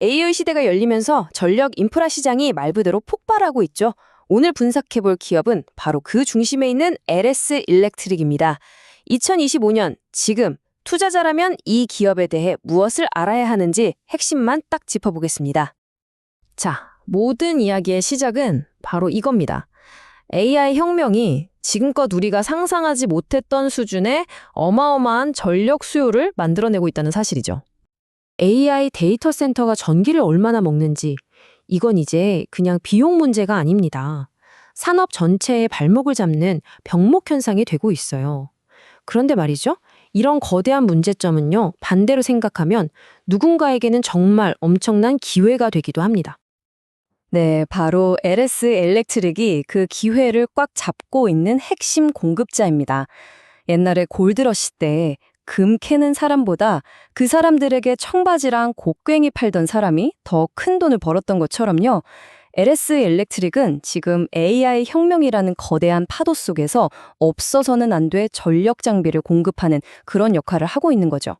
AI 시대가 열리면서 전력 인프라 시장이 말 그대로 폭발하고 있죠. 오늘 분석해볼 기업은 바로 그 중심에 있는 LS 일렉트릭입니다. 2025년 지금 투자자라면 이 기업에 대해 무엇을 알아야 하는지 핵심만 딱 짚어보겠습니다. 자, 모든 이야기의 시작은 바로 이겁니다. AI 혁명이 지금껏 우리가 상상하지 못했던 수준의 어마어마한 전력 수요를 만들어내고 있다는 사실이죠. AI 데이터 센터가 전기를 얼마나 먹는지 이건 이제 그냥 비용 문제가 아닙니다. 산업 전체의 발목을 잡는 병목 현상이 되고 있어요. 그런데 말이죠. 이런 거대한 문제점은요, 반대로 생각하면 누군가에게는 정말 엄청난 기회가 되기도 합니다. 네, 바로 LS 엘렉트릭이 그 기회를 꽉 잡고 있는 핵심 공급자입니다. 옛날에 골드러시 때 금 캐는 사람보다 그 사람들에게 청바지랑 곡괭이 팔던 사람이 더 큰 돈을 벌었던 것처럼요. LS 엘렉트릭은 지금 AI 혁명이라는 거대한 파도 속에서 없어서는 안돼 전력 장비를 공급하는 그런 역할을 하고 있는 거죠.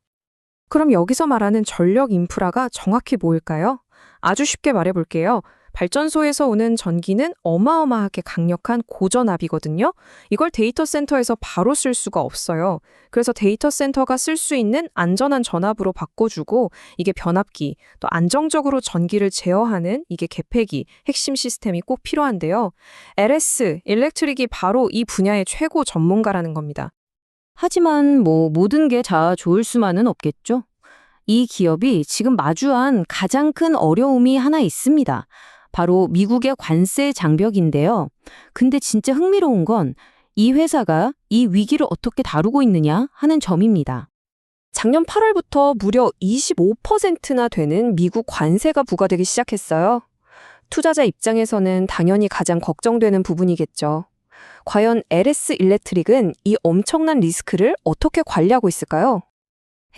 그럼 여기서 말하는 전력 인프라가 정확히 뭘까요? 아주 쉽게 말해볼게요. 발전소에서 오는 전기는 어마어마하게 강력한 고전압이거든요. 이걸 데이터 센터에서 바로 쓸 수가 없어요. 그래서 데이터 센터가 쓸 수 있는 안전한 전압으로 바꿔주고 이게 변압기, 또 안정적으로 전기를 제어하는 이게 개폐기, 핵심 시스템이 꼭 필요한데요. LS, 일렉트릭이 바로 이 분야의 최고 전문가라는 겁니다. 하지만 뭐 모든 게 다 좋을 수만은 없겠죠. 이 기업이 지금 마주한 가장 큰 어려움이 하나 있습니다. 바로 미국의 관세 장벽인데요. 근데 진짜 흥미로운 건 이 회사가 이 위기를 어떻게 다루고 있느냐 하는 점입니다. 작년 8월부터 무려 25%나 되는 미국 관세가 부과되기 시작했어요. 투자자 입장에서는 당연히 가장 걱정되는 부분이겠죠. 과연 LS 일렉트릭은 이 엄청난 리스크를 어떻게 관리하고 있을까요?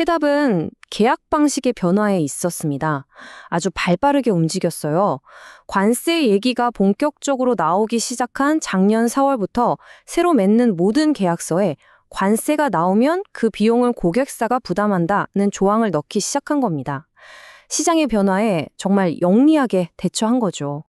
해답은 계약 방식의 변화에 있었습니다. 아주 발빠르게 움직였어요. 관세 얘기가 본격적으로 나오기 시작한 작년 4월부터 새로 맺는 모든 계약서에 관세가 나오면 그 비용을 고객사가 부담한다는 조항을 넣기 시작한 겁니다. 시장의 변화에 정말 영리하게 대처한 거죠.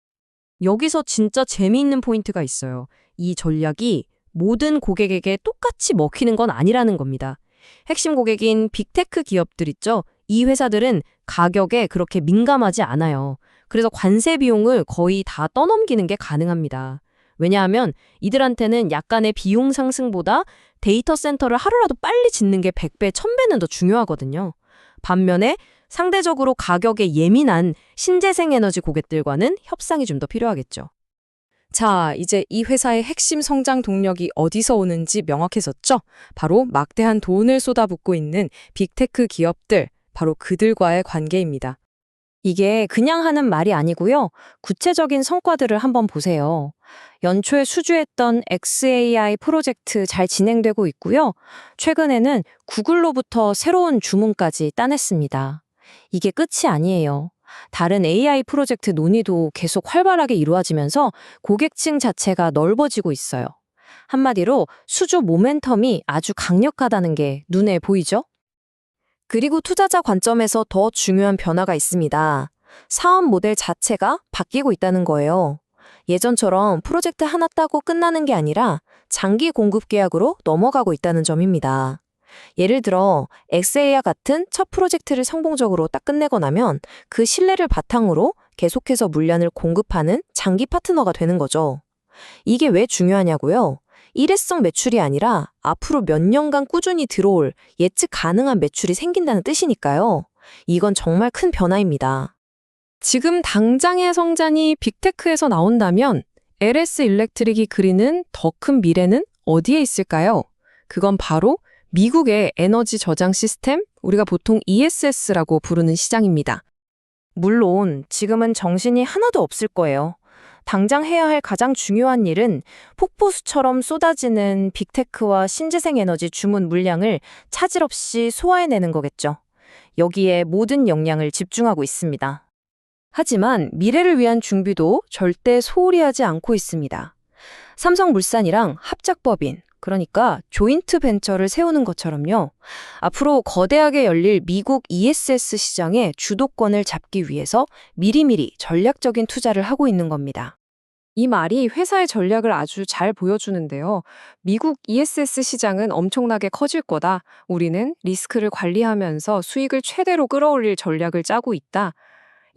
여기서 진짜 재미있는 포인트가 있어요. 이 전략이 모든 고객에게 똑같이 먹히는 건 아니라는 겁니다. 핵심 고객인 빅테크 기업들 있죠? 이 회사들은 가격에 그렇게 민감하지 않아요. 그래서 관세 비용을 거의 다 떠넘기는 게 가능합니다. 왜냐하면 이들한테는 약간의 비용 상승보다 데이터 센터를 하루라도 빨리 짓는 게 100배, 1000배는 더 중요하거든요. 반면에 상대적으로 가격에 예민한 신재생 에너지 고객들과는 협상이 좀 더 필요하겠죠. 자, 이제 이 회사의 핵심 성장 동력이 어디서 오는지 명확해졌죠? 바로 막대한 돈을 쏟아붓고 있는 빅테크 기업들, 바로 그들과의 관계입니다. 이게 그냥 하는 말이 아니고요. 구체적인 성과들을 한번 보세요. 연초에 수주했던 XAI 프로젝트 잘 진행되고 있고요. 최근에는 구글로부터 새로운 주문까지 따냈습니다. 이게 끝이 아니에요. 다른 AI 프로젝트 논의도 계속 활발하게 이루어지면서 고객층 자체가 넓어지고 있어요. 한마디로 수주 모멘텀이 아주 강력하다는 게 눈에 보이죠? 그리고 투자자 관점에서 더 중요한 변화가 있습니다. 사업 모델 자체가 바뀌고 있다는 거예요. 예전처럼 프로젝트 하나 따고 끝나는 게 아니라 장기 공급 계약으로 넘어가고 있다는 점입니다. 예를 들어 엑세이아 같은 첫 프로젝트를 성공적으로 딱 끝내고 나면 그 신뢰를 바탕으로 계속해서 물량을 공급하는 장기 파트너가 되는 거죠. 이게 왜 중요하냐고요? 일회성 매출이 아니라 앞으로 몇 년간 꾸준히 들어올 예측 가능한 매출이 생긴다는 뜻이니까요. 이건 정말 큰 변화입니다. 지금 당장의 성장이 빅테크에서 나온다면 LS 일렉트릭이 그리는 더 큰 미래는 어디에 있을까요? 그건 바로 미국의 에너지 저장 시스템, 우리가 보통 ESS라고 부르는 시장입니다. 물론 지금은 정신이 하나도 없을 거예요. 당장 해야 할 가장 중요한 일은 폭포수처럼 쏟아지는 빅테크와 신재생 에너지 주문 물량을 차질 없이 소화해내는 거겠죠. 여기에 모든 역량을 집중하고 있습니다. 하지만 미래를 위한 준비도 절대 소홀히 하지 않고 있습니다. 삼성물산이랑 합작법인, 그러니까 조인트 벤처를 세우는 것처럼요. 앞으로 거대하게 열릴 미국 ESS 시장의 주도권을 잡기 위해서 미리미리 전략적인 투자를 하고 있는 겁니다. 이 말이 회사의 전략을 아주 잘 보여주는데요. 미국 ESS 시장은 엄청나게 커질 거다. 우리는 리스크를 관리하면서 수익을 최대로 끌어올릴 전략을 짜고 있다.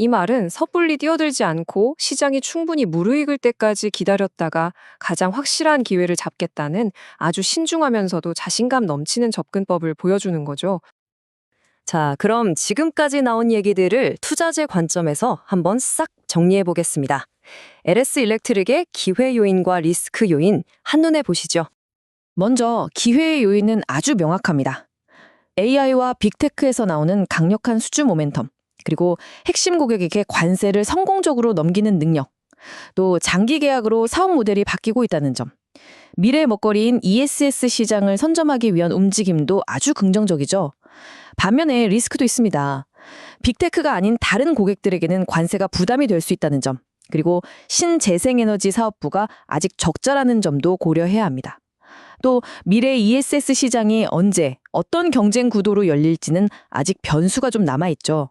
이 말은 섣불리 뛰어들지 않고 시장이 충분히 무르익을 때까지 기다렸다가 가장 확실한 기회를 잡겠다는 아주 신중하면서도 자신감 넘치는 접근법을 보여주는 거죠. 자, 그럼 지금까지 나온 얘기들을 투자재 관점에서 한번 싹 정리해 보겠습니다. LS 일렉트릭의 기회 요인과 리스크 요인 한눈에 보시죠. 먼저 기회의 요인은 아주 명확합니다. AI와 빅테크에서 나오는 강력한 수주 모멘텀, 그리고 핵심 고객에게 관세를 성공적으로 넘기는 능력, 또 장기 계약으로 사업 모델이 바뀌고 있다는 점. 미래 먹거리인 ESS 시장을 선점하기 위한 움직임도 아주 긍정적이죠. 반면에 리스크도 있습니다. 빅테크가 아닌 다른 고객들에게는 관세가 부담이 될 수 있다는 점, 그리고 신재생에너지 사업부가 아직 적자라는 점도 고려해야 합니다. 또 미래 ESS 시장이 언제 어떤 경쟁 구도로 열릴지는 아직 변수가 좀 남아 있죠.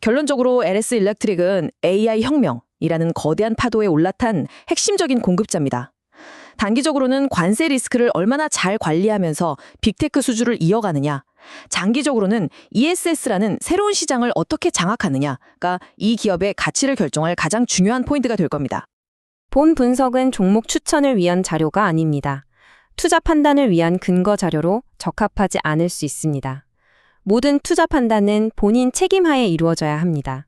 결론적으로 LS 일렉트릭은 AI 혁명이라는 거대한 파도에 올라탄 핵심적인 공급자입니다. 단기적으로는 관세 리스크를 얼마나 잘 관리하면서 빅테크 수주를 이어가느냐, 장기적으로는 ESS라는 새로운 시장을 어떻게 장악하느냐가 이 기업의 가치를 결정할 가장 중요한 포인트가 될 겁니다. 본 분석은 종목 추천을 위한 자료가 아닙니다. 투자 판단을 위한 근거 자료로 적합하지 않을 수 있습니다. 모든 투자 판단은 본인 책임하에 이루어져야 합니다.